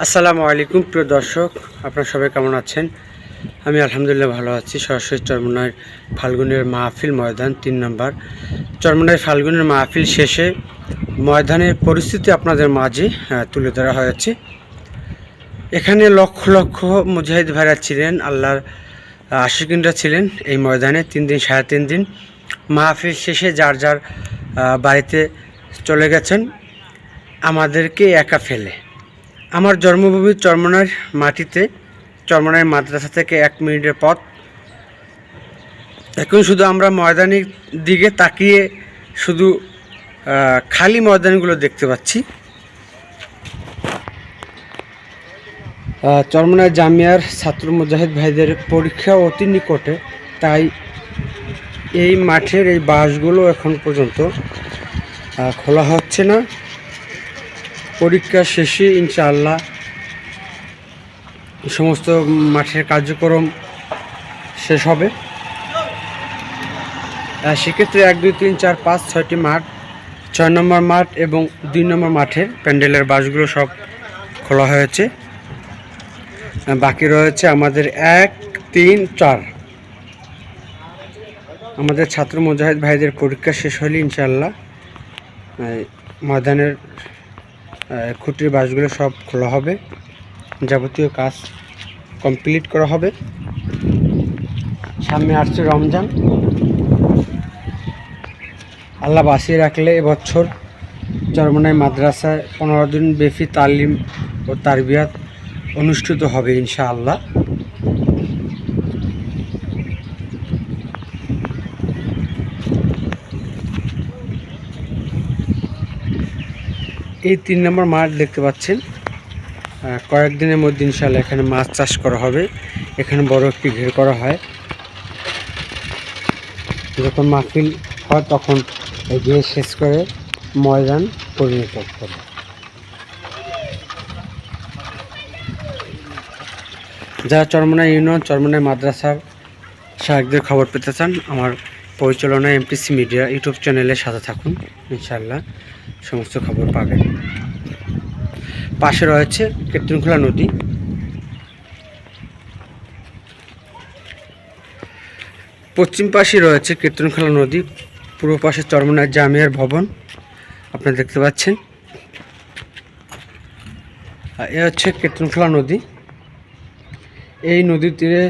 আসসালামু আলাইকুম, প্রিয় দর্শক, আপনারা সবাই কেমন আছেন? আমি আলহামদুলিল্লাহ ভালো আছি। সরাসরি চরমনার ফাল্গুনের মাহফিল ময়দান তিন নম্বর। চরমনার ফাল্গুনের মাহফিল শেষে ময়দানের পরিস্থিতি আপনাদের মাঝে তুলে ধরা হয়েছে। এখানে লক্ষ লক্ষ মুজাহিদ ভাইরা ছিলেন, আল্লাহর আশিকিনরা ছিলেন এই ময়দানে তিন দিন, সাড়ে তিন দিন। মাহফিল শেষে যার যার বাড়িতে চলে গেছেন, আমাদেরকে একা ফেলে। আমার জন্মভূমি চরমনার মাটিতে চরমনার মাদ্রাসা থেকে এক মিনিটের পথ। এখন শুধু আমরা ময়দানের দিকে তাকিয়ে শুধু খালি ময়দানগুলো দেখতে পাচ্ছি। আহ, চরমনার জামিয়ার ছাত্র মুজাহিদ ভাইদের পরীক্ষা অতি নিকটে তাই এই মাঠের এই বাসগুলো এখন পর্যন্ত খোলা হচ্ছে না। পরীক্ষা শেষে ইনশাআল্লাহ সমস্ত মাঠের কার্যক্রম শেষ হবে। সেক্ষেত্রে এক, দুই, তিন, চার, পাঁচ, ছয়টি মাঠ, ছয় নম্বর মাঠ এবং দুই নম্বর মাঠের প্যান্ডেলের বাসগুলো সব খোলা হয়েছে। বাকি রয়েছে আমাদের এক, তিন, চার। আমাদের ছাত্র মুজাহিদ ভাইদের পরীক্ষা শেষ হলে ইনশাআল্লাহ ময়দানের খুঁটির বাসগুলো সব খোলা হবে। যাবতীয় কাজ কমপ্লিট করা হবে। সামনে আসছে রমজান। আল্লাহ বাঁচিয়ে রাখলে এবছর জর্মনায় মাদ্রাসায় পনেরো দিন ব্যাপী তালিম ও তারবিয়াত অনুষ্ঠিত হবে ইনশাআল্লাহ। এই তিন নম্বর মাঠ দেখতে পাচ্ছেন। কয়েকদিনের মধ্যে ইনশাল্লাহ এখানে মাছ চাষ করা হবে। এখানে বড় একটি ঘের করা হয়। যখন মাহফিল হয় তখন এই ঘের শেষ করে ময়দান পরিণত করে। যারা চরমনা ইউনিয়ন চরমনায় মাদ্রাসার শাহেকদের খবর পেতে চান, আমার পরিচালনা এমপিসি মিডিয়া ইউটিউব চ্যানেলের সাথে থাকুন ইনশাল্লাহ সমস্ত খবর পাবেন। পাশে রয়েছে কীর্তনখোলা নদী। পশ্চিম পাশে রয়েছে কীর্তনখোলা নদী, পূর্ব পাশে চরমনার জামিয়ার ভবন। আপনারা দেখতে পাচ্ছেন। এ হচ্ছে কীর্তনখোলা নদী। এই নদীর তীরে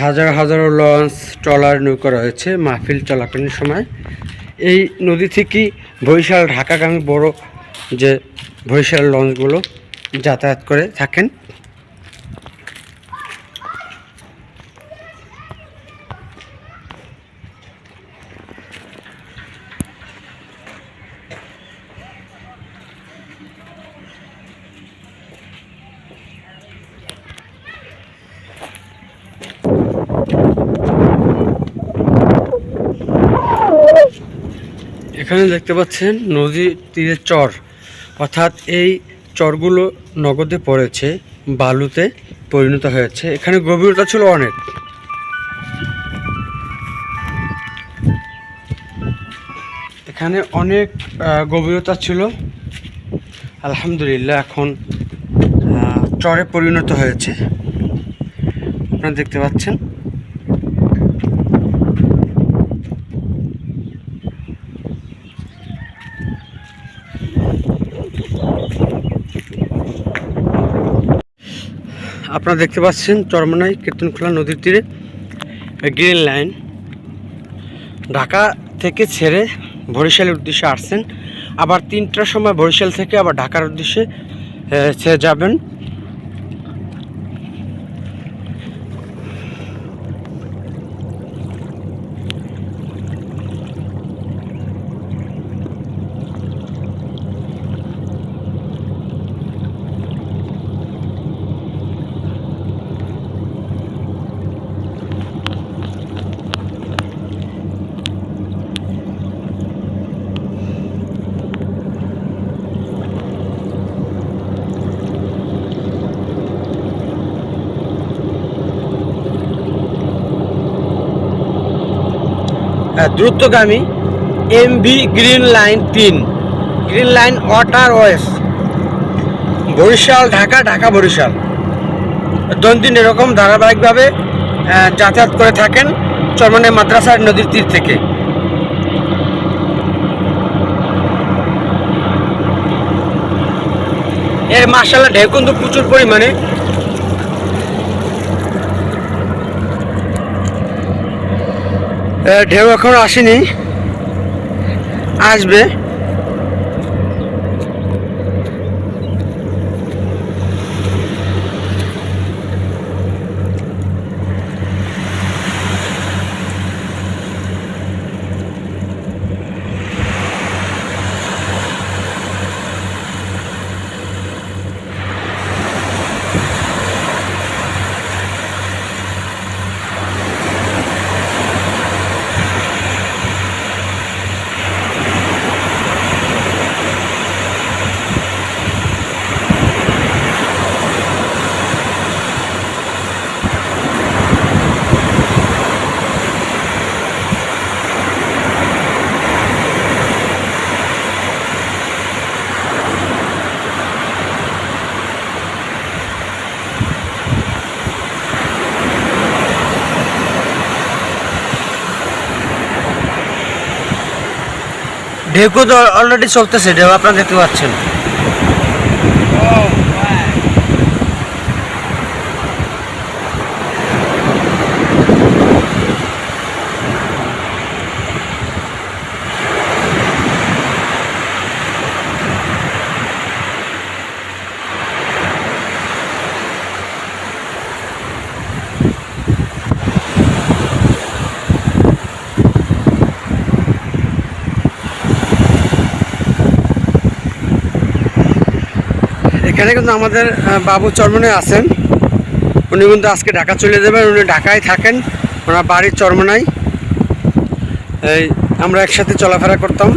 হাজার হাজারো লঞ্চ, ট্রলার নৌকা রয়েছে মাহফিল চলাকালীন সময়। এই নদী থেকেই বরিশাল ঢাকাগামী বড় যে বরিশাল লঞ্চগুলো যাতায়াত করে থাকেন। এখানে দেখতে পাচ্ছেন নদীর তীরে চর। অর্থাৎ এই চরগুলো নগদে পড়েছে, বালুতে পরিণত হয়েছে। এখানে গভীরতা ছিল অনেক। এখানে অনেক গভীরতা ছিল। আলহামদুলিল্লাহ এখন চরে পরিণত হয়েছে। আপনারা দেখতে পাচ্ছেন। আপনারা দেখতে পাচ্ছেন চরমনাই কীর্তনখোলা নদীর তীরে গ্রিন লাইন। ঢাকা থেকে ছেড়ে বরিশালের উদ্দেশ্যে আসছেন। আবার তিনটার সময় বরিশাল থেকে আবার ঢাকার উদ্দেশ্যে ছেড়ে যাবেন। দ্রুতগামী এমভি গ্রিন লাইন তিন। Green line waterways Barishal, Dhaka Dhaka, Barishal. দৈনন্দিন এরকম ধারাবাহিকভাবে যাতায়াত করে থাকেন চরমনে মাদ্রাসার নদীর তীর থেকে। এর মার্শাল্লাহ ঢেউ কিন্তু প্রচুর পরিমাণে ঢেউ এখন আসেনি। আসবে। তো অলরেডি চলতেছে ঢেউ আপনারা দেখতে পাচ্ছেন। এখানে কিন্তু আমাদের বাবু চরমনে আছেন। উনি কিন্তু আজকে ঢাকা চলে যাবেন, উনি ঢাকায় থাকেন। ওনার বাড়ির চরমনায়। এই, আমরা একসাথে চলাফেরা করতাম।